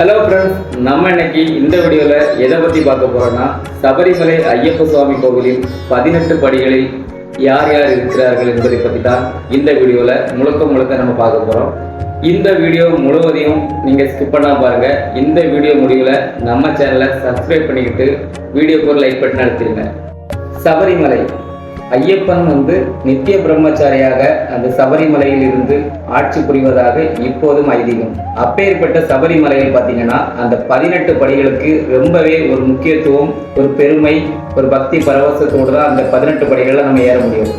Hello friends நம்ம இன்னைக்கு இந்த வீடியோவில் எதை பற்றி பார்க்க போகிறோன்னா சபரிமலை ஐயப்ப சுவாமி கோவிலின் பதினெட்டு படிகளில் யார் யார் இருக்கிறார்கள் என்பதை பற்றி தான் இந்த வீடியோவில் முழுக்க முழுக்க நம்ம பார்க்க போகிறோம் இந்த வீடியோ முழுவதையும் நீங்கள் ஸ்கிப் பண்ணால் பாருங்க. இந்த வீடியோ முடிவில் நம்ம சேனலை சப்ஸ்கிரைப் பண்ணிக்கிட்டு வீடியோக்கு ஒரு லைக் பட்டன் நடத்திடுங்க சபரிமலை ஐயப்பன் வந்து நித்திய பிரம்மச்சாரியாக அந்த சபரிமலையில் இருந்து ஆட்சி புரிவதாக இப்போதும் ஐதீகம். அப்பேற்பட்ட சபரிமலையில் பார்த்தீங்கன்னா அந்த பதினெட்டு படிகளுக்கு ரொம்பவே ஒரு முக்கியத்துவம் ஒரு பெருமை ஒரு பக்தி பரவசத்தோடு தான் அந்த பதினெட்டு படிகளில் நம்ம ஏற முடியும்.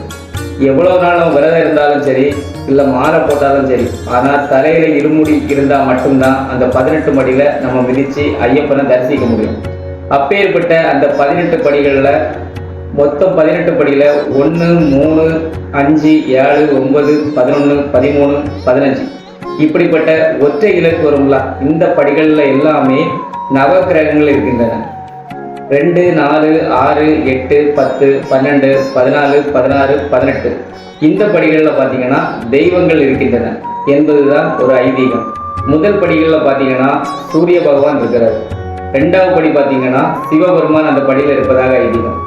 எவ்வளோ நாள் நம்ம விரதம் இருந்தாலும் சரி இல்லை மாலை போட்டாலும் சரி ஆனால் தலையில இருமுடி இருந்தால் மட்டும்தான் அந்த பதினெட்டு படியில நம்ம மிதிச்சு ஐயப்பனை தரிசிக்க முடியும். அப்பேற்பட்ட அந்த பதினெட்டு படிகளில் மொத்தம் பதினெட்டு படியில் ஒன்று மூணு அஞ்சு ஏழு ஒன்பது பதினொன்று பதிமூணு பதினஞ்சு. இப்படிப்பட்ட ஒற்றை இலக்கு வருங்களா இந்த படிகளில் எல்லாமே நவ கிரகங்கள் இருக்கின்றன. ரெண்டு நாலு ஆறு எட்டு பத்து பன்னெண்டு பதினாலு பதினாறு பதினெட்டு. இந்த படிகளில் பார்த்தீங்கன்னா தெய்வங்கள் இருக்கின்றன என்பதுதான் ஒரு ஐதீகம். முதல் படிகளில் பார்த்தீங்கன்னா சூரிய பகவான் இருக்கிறார். ரெண்டாவது படி பார்த்தீங்கன்னா சிவபெருமான் அந்த படியில் இருப்பதாக ஐதீகம்.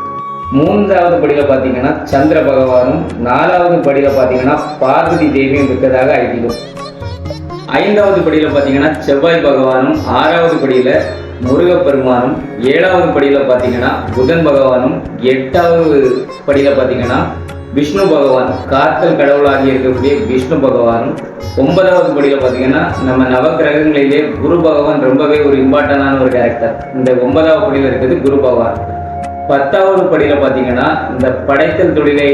மூன்றாவது படியில் பார்த்தீங்கன்னா சந்திர பகவானும் நாலாவது படியில் பார்த்தீங்கன்னா பார்வதி தேவியும் இருக்கிறதாக ஐதீகம். ஐந்தாவது படியில் பார்த்தீங்கன்னா செவ்வாய் பகவானும் ஆறாவது படியில் முருகப்பெருமானும் ஏழாவது படியில் பார்த்தீங்கன்னா புதன் பகவானும் எட்டாவது படியில் பார்த்தீங்கன்னா விஷ்ணு பகவான் காத்தல் கடவுளாகி இருக்கக்கூடிய விஷ்ணு பகவானும் ஒன்பதாவது படியில் பார்த்தீங்கன்னா நம்ம நவகிரகங்களிலே குரு பகவான் ரொம்பவே ஒரு இம்பார்ட்டண்டான ஒரு கேரக்டர் இந்த ஒன்பதாவது படியில் இருக்கிறது குரு பகவான். பத்தாவது படியில் பார்த்தீங்கன்னா இந்த படைத்தல் தொழிலை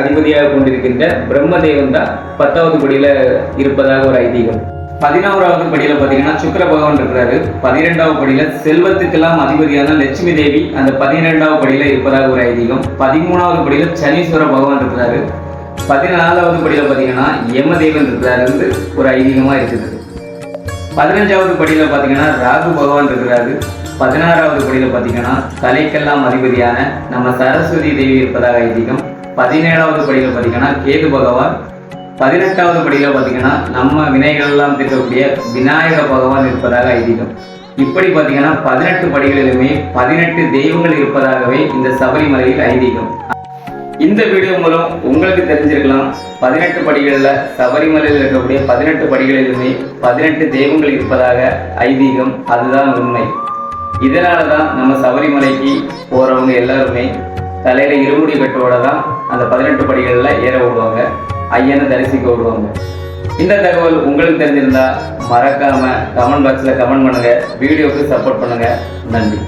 அதிபதியாக கொண்டிருக்கின்ற பிரம்மதேவன் தான் பத்தாவது படியில் இருப்பதாக ஒரு ஐதீகம். பதினோராவது படியில பார்த்தீங்கன்னா சுக்கிர பகவான் இருக்கிறாரு. பதிரெண்டாவது படியில செல்வத்துக்கெல்லாம் அதிபதியான லட்சுமி தேவி அந்த பதினெண்டாவது படியில இருப்பதாக ஒரு ஐதீகம். பதிமூணாவது படியில சனீஸ்வர பகவான் இருக்கிறாரு. பதினாலாவது படியில பார்த்தீங்கன்னா யமதேவன் இருக்கிறாரு ஒரு ஐதீகமா இருக்குது. பதினஞ்சாவது படியில பார்த்தீங்கன்னா ராகு பகவான் இருக்கிறாரு. பதினாறாவது படியில பார்த்தீங்கன்னா தலைக்கெல்லாம் அதிபதியான நம்ம சரஸ்வதி தேவி இருப்பதாக ஐதீகம். பதினேழாவது படியில் பார்த்தீங்கன்னா கேது பகவான். பதினெட்டாவது படியில பார்த்தீங்கன்னா நம்ம வினைகள் எல்லாம் தீர்க்கக்கூடிய விநாயக பகவான் இருப்பதாக ஐதீகம். இப்படி பார்த்தீங்கன்னா பதினெட்டு படிகளிலுமே பதினெட்டு தெய்வங்கள் இருப்பதாகவே இந்த சபரிமலையில் ஐதீகம். இந்த வீடியோ மூலம் உங்களுக்கு தெரிஞ்சிருக்கலாம். பதினெட்டு படிகளில் சபரிமலையில் இருக்கக்கூடிய பதினெட்டு படிகளிலுமே பதினெட்டு தெய்வங்கள் இருப்பதாக ஐதீகம். அதுதான் உண்மை. இதனால தான் நம்ம சபரிமலைக்கு போகிறவங்க எல்லாருமே தலையில இருமுடி கட்டோட தான் அந்த பதினெட்டு படிகளில் ஏற விடுவாங்க ஐயனை தரிசிக்க விடுவாங்க இந்த தகவல் உங்களுக்கு தெரிஞ்சிருந்தா மறக்காம கமெண்ட் பாக்ஸில் கமெண்ட் பண்ணுங்க. வீடியோக்கு சப்போர்ட் பண்ணுங்க. நன்றி.